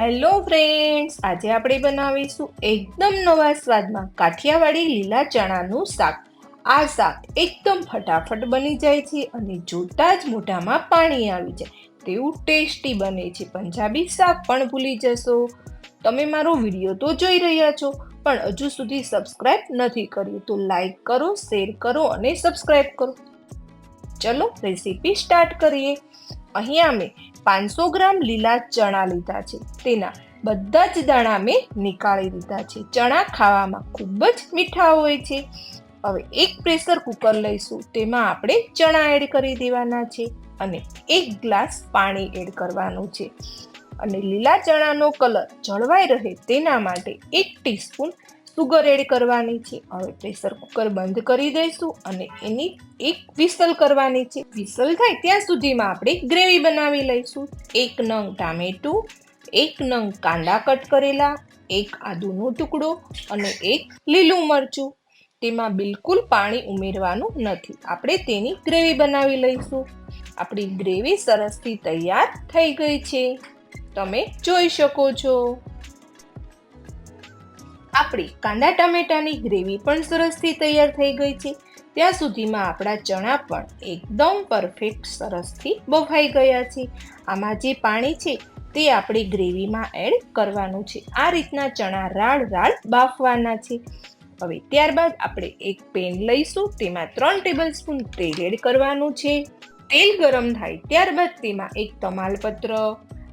Hello friends આજે આપણે બનાવીશું એકદમ નવા સ્વાદમાં કાઠિયાવાડી લીલા ચણાનું શાક. આ શાક એકદમ ફટાફટ બની જાય છે અને જોતા જ મોઢામાં પાણી આવી જાય. તેવું ટેસ્ટી બને છે. પંજાબી શાક પણ ભૂલી જશો. તમે મારો વીડિયો તો જોઈ રહ્યા છો, પણ હજુ સુધી સબસ્ક્રાઇબ નથી કર્યું તો લાઈક કરો, શેર કરો અને સબસ્ક્રાઇબ કરો. ચલો રેસીપી સ્ટાર્ટ કરીએ. અહીંયા મેં પાંચસો ગ્રામ લીલા ચણા લીધા છે. તેના બધા જ દાણા મેં નીકાળી દીધા છે. ચણા ખાવામાં ખૂબ જ મીઠા હોય છે. હવે એક પ્રેશર કુકર લઈશું. તેમાં આપણે ચણા એડ કરી દેવાના છે અને એક ગ્લાસ પાણી એડ કરવાનું છે. અને લીલા ચણાનો કલર જળવાઈ રહે તેના માટે એક ટીસ્પૂન સુગર એડ કરવાની છે. હવે પ્રેશર કુકર બંધ કરી દઈશું અને એની એક વિસલ કરવાની છે. વિસલ થાય ત્યાં સુધીમાં આપણે ગ્રેવી બનાવી લઈશું. એક નંગ ટામેટું, એક નંગ કાંદા કટ કરેલા, એક આદુનો ટુકડો અને એક લીલું મરચું. તેમાં બિલકુલ પાણી ઉમેરવાનું નથી. આપણે તેની ગ્રેવી બનાવી લઈશું. આપણી ગ્રેવી સરસથી તૈયાર થઈ ગઈ છે. તમે જોઈ શકો છો. આપણી કાંદા ટામેટાની ગ્રેવી પણ સરસથી તૈયાર થઈ ગઈ છે. ત્યાં સુધીમાં આપણા ચણા પણ એકદમ પરફેક્ટ સરસથી બફાઈ ગયા છે. આમાં જે પાણી છે તે આપણી ગ્રેવીમાં એડ કરવાનું છે. આ રીતના ચણા રાળ રાળ બાફવાના છે. હવે ત્યારબાદ આપણે એક પેન લઈશું. તેમાં ત્રણ ટેબલ સ્પૂન તેલ એડ કરવાનું છે. તેલ ગરમ થાય ત્યારબાદ તેમાં એક તમાલપત્ર,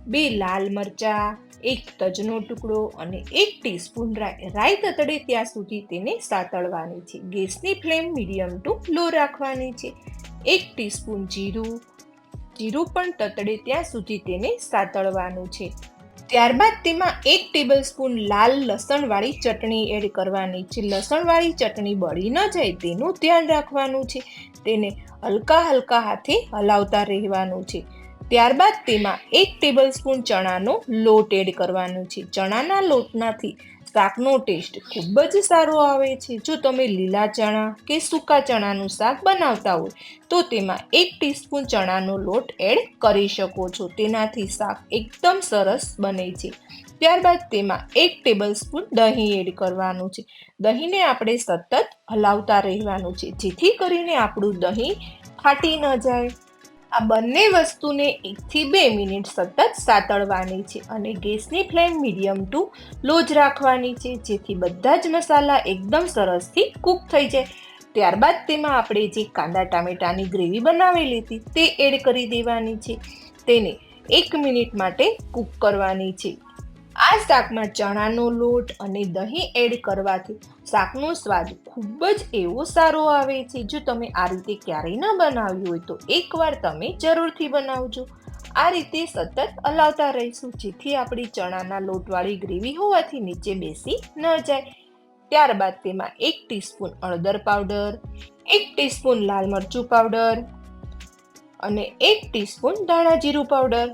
બે લાલ મરચા એક તજનો ટુકડો અને એક ટીસ્પૂન રાઈ તતડે ત્યાં સુધી તેને સાતળવાની છે. ગેસની ફ્લેમ મીડિયમ ટુ લો રાખવાની છે. એક ટીસ્પૂન જીરું જીરું પણ તતડે ત્યાં સુધી તેને સાતળવાનું છે. ત્યારબાદ તેમાં એક ટેબલ સ્પૂન લાલ લસણવાળી ચટણી એડ કરવાની છે. લસણવાળી ચટણી બળી ન જાય તેનું ધ્યાન રાખવાનું છે. તેને હલકા હલકા હાથે હલાવતા રહેવાનું છે. ત્યારબાદ તેમાં એક ટેબલ સ્પૂન ચણાનો લોટ એડ કરવાનો છે. ચણાના લોટનાથી શાકનો ટેસ્ટ ખૂબ જ સારો આવે છે. જો તમે લીલા ચણા કે સૂકા ચણાનું શાક બનાવતા હોય, તો તેમાં એક ટીસ્પૂન ચણાનો લોટ એડ કરી શકો છો. તેનાથી શાક એકદમ સરસ બને છે. ત્યારબાદ તેમાં એક ટેબલ સ્પૂન દહીં એડ કરવાનું છે. દહીંને આપણે સતત હલાવતા રહેવાનું છે. જેથી કરીને આપણું દહીં ફાટી ન જાય. આ બંને વસ્તુને એકથી બે મિનિટ સતત સાતળવાની છે અને ગેસની ફ્લેમ મીડિયમ ટુ લો જ રાખવાની છે, જેથી બધા જ મસાલા એકદમ સરસથી કૂક થઈ જાય. ત્યારબાદ તેમાં આપણે જે કાંદા ટામેટાની ગ્રેવી બનાવેલી હતી તે એડ કરી દેવાની છે. તેને એક મિનિટ માટે કૂક કરવાની છે. આ શાકમાં ચણાનો લોટ અને દહીં એડ કરવાથી શાકનો સ્વાદ ખૂબ જ એવો સારો આવે છે. જો તમે આ રીતે ક્યારેય ન બનાવ્યું હોય તો એકવાર તમે જરૂરથી બનાવજો. આ રીતે સતત હલાવતા રહીશું, જેથી આપણી ચણાના લોટવાળી ગ્રેવી હોવાથી નીચે બેસી ન જાય. ત્યારબાદ તેમાં એક ટીસ્પૂન હળદર પાવડર, એક ટીસ્પૂન લાલ મરચું પાવડર અને એક ટીસ્પૂન ધાણા જીરું પાવડર.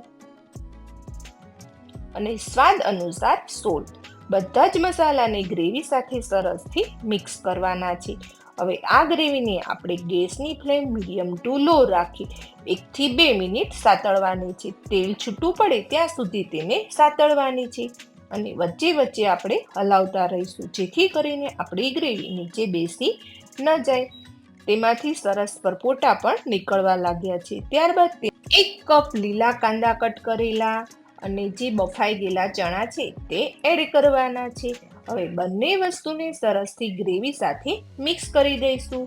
અને સ્વાદ અનુસાર સોલ્ટ. બધા જ મસાલાને ગ્રેવી સાથે સરસથી મિક્સ કરવાના છે. હવે આ ગ્રેવીને આપણે ગેસની ફ્લેમ મીડિયમ ટુ લો રાખી એકથી બે મિનિટ સાતળવાની છે. તેલ છૂટું પડે ત્યાં સુધી તેને સાતળવાની છે. અને વચ્ચે વચ્ચે આપણે હલાવતા રહીશું, જેથી કરીને આપણી ગ્રેવી નીચે બેસી ન જાય. તેમાંથી સરસ પરપોટા પણ નીકળવા લાગ્યા છે. ત્યારબાદ એક કપ લીલા કાંદા કટ કરેલા અને જે બફાઈ ગયેલા ચણા છે તે એડ કરવાના છે. હવે બંને વસ્તુને સરસથી ગ્રેવી સાથે મિક્સ કરી દઈશું.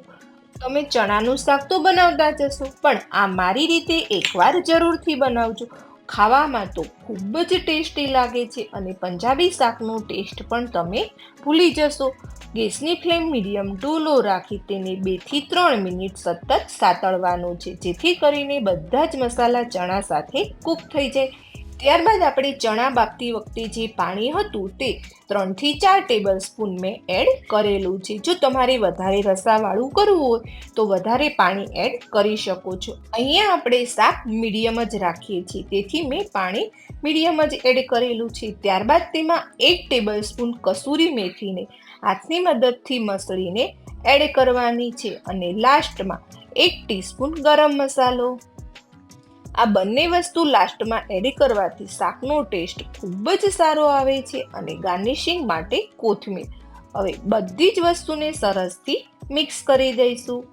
તમે ચણાનું શાક તો બનાવતા જશો પણ આ મારી રીતે એકવાર જરૂરથી બનાવજો. ખાવામાં તો ખૂબ જ ટેસ્ટી લાગે છે અને પંજાબી શાકનો ટેસ્ટ પણ તમે ભૂલી જશો. ગેસની ફ્લેમ મીડિયમ ટુ લો રાખી તેને બેથી ત્રણ મિનિટ સતત સાતળવાનું છે, જેથી કરીને બધા જ મસાલા ચણા સાથે કૂક થઈ જાય. ત્યારબાદ આપણે ચણા બાફતી વખતે જે પાણી હતું તે ત્રણથી ચાર ટેબલ સ્પૂન મેં એડ કરેલું છે. જો તમારે વધારે રસાવાળું કરવું હોય તો વધારે પાણી એડ કરી શકો છો. અહીંયા આપણે શાક મીડિયમ જ રાખીએ છીએ. તેથી મેં પાણી મીડિયમ જ એડ કરેલું છે. ત્યારબાદ તેમાં એક ટેબલ સ્પૂન કસૂરી મેથીને હાથની મદદથી મસળીને એડ કરવાની છે. અને લાસ્ટમાં એક ટીસ્પૂન ગરમ મસાલો. આ બંને વસ્તુ લાસ્ટમાં એડ કરવાથી શાકનો ટેસ્ટ ખૂબ જ સારો આવે છે અને ગાર્નિશિંગ માટે કોથમીર. હવે બધી જ વસ્તુને સરસથી મિક્સ કરી દઈશું.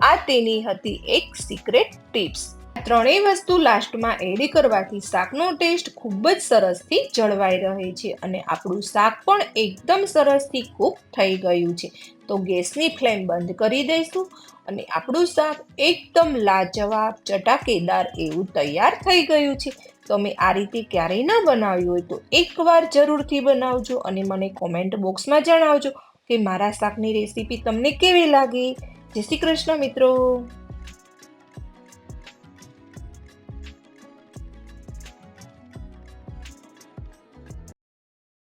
આ તેની હતી એક સિક્રેટ ટિપ્સ ત્રણેય વસ્તુ લાસ્ટમાં એડ કરવાથી શાકનો ટેસ્ટ ખૂબ જ સરસથી જળવાઈ રહે છે અને આપણું શાક પણ એકદમ સરસથી કૂક થઈ ગયું છે. તો ગેસની ફ્લેમ બંધ કરી દઈશું. અને આપણું શાક એકદમ લાજવાબ, ચટાકેદાર એવું તૈયાર થઈ ગયું છે. તમે આ રીતે ક્યારેય ન બનાવ્યું હોય તો એકવાર જરૂરથી બનાવજો અને મને કોમેન્ટ બોક્સમાં જણાવજો કે મારા શાકની રેસીપી તમને કેવી લાગી? જય શ્રી કૃષ્ણ મિત્રો.